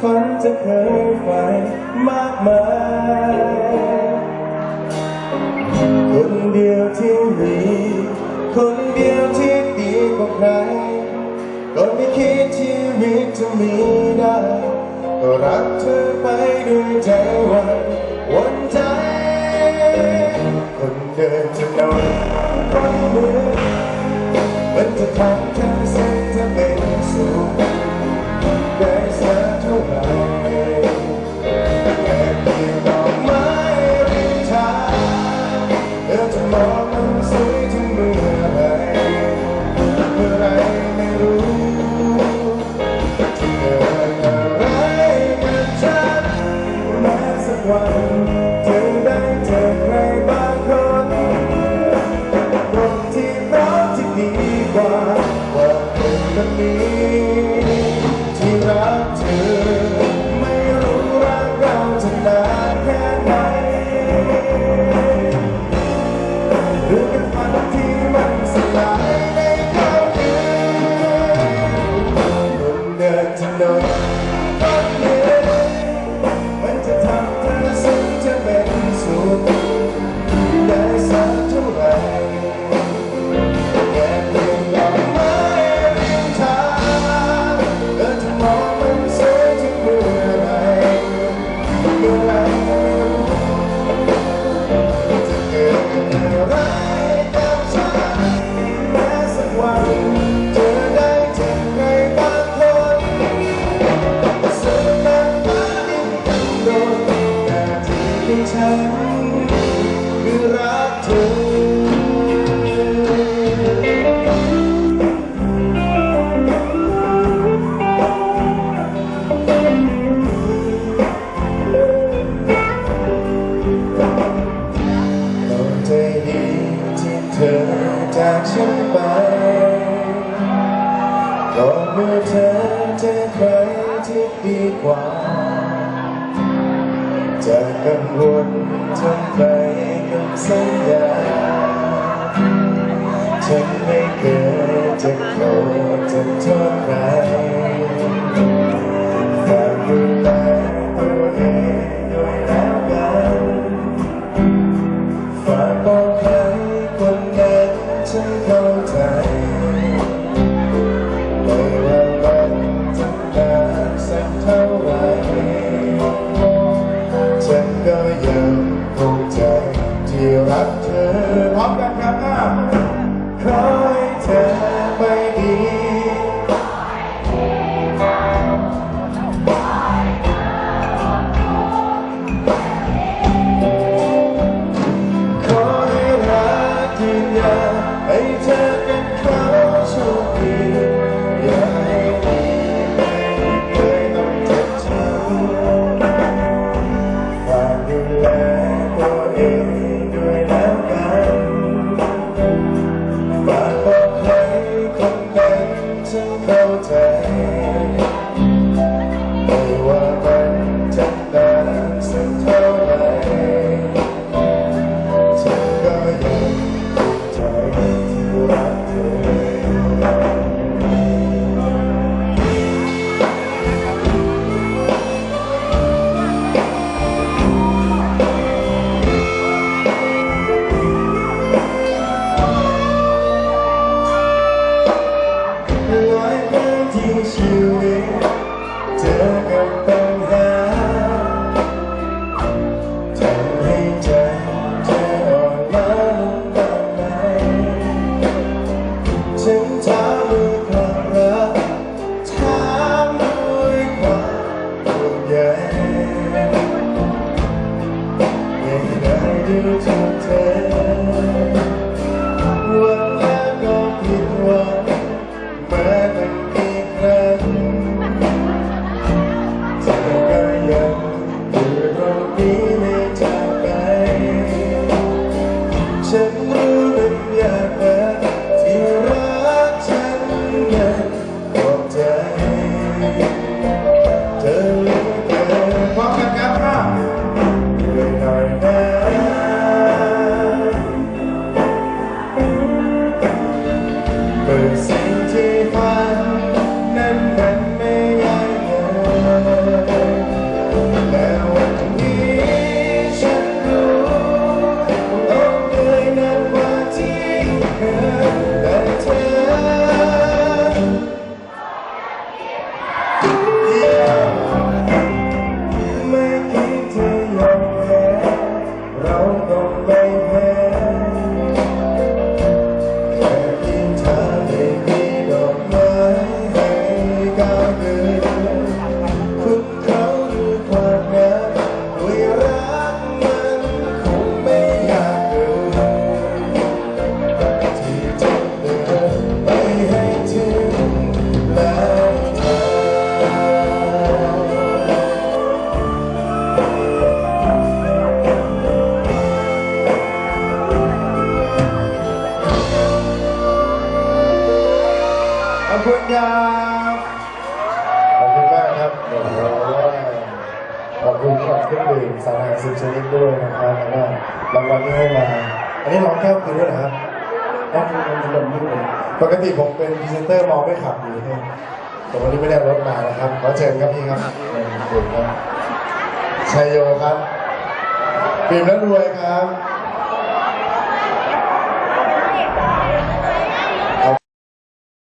ฝันจะเคยฝันมากมาย คนเดียวที่มี คนเดียวที่ดีกว่าใคร ก็ไม่คิดชีวิตจะมีได้ก็รักเธอไปด้วยใจวันวันใจ คนเดินจะนอนคนเดินมันจะทำแค่เส้นจะเป็น จากฉันไปก็เมื่อเธอเจอใครที่ดีกว่า จะกังวลทำไปกับสัญญา ฉันไม่เคยจะโกรธจะโทษใคร เธอพร้อมกันครับหน้า to go เครื่องดื่มสารอาหารสิบชนิดด้วยนะครับแล้วก็รางวัลที่ให้มา อันนี้ร้องแก้วคืนด้วยนะครับร้องคืนมันลมที่เลยปกติผมเป็นพรีเซนเตอร์มองไม่ขับอยู่เนี่ยแต่วันนี้ไม่ได้เอารถมานะครับ ขอเชิญครับพี่ครับขอบคุณครับชัยโยครับปีมแล้วรวยครับ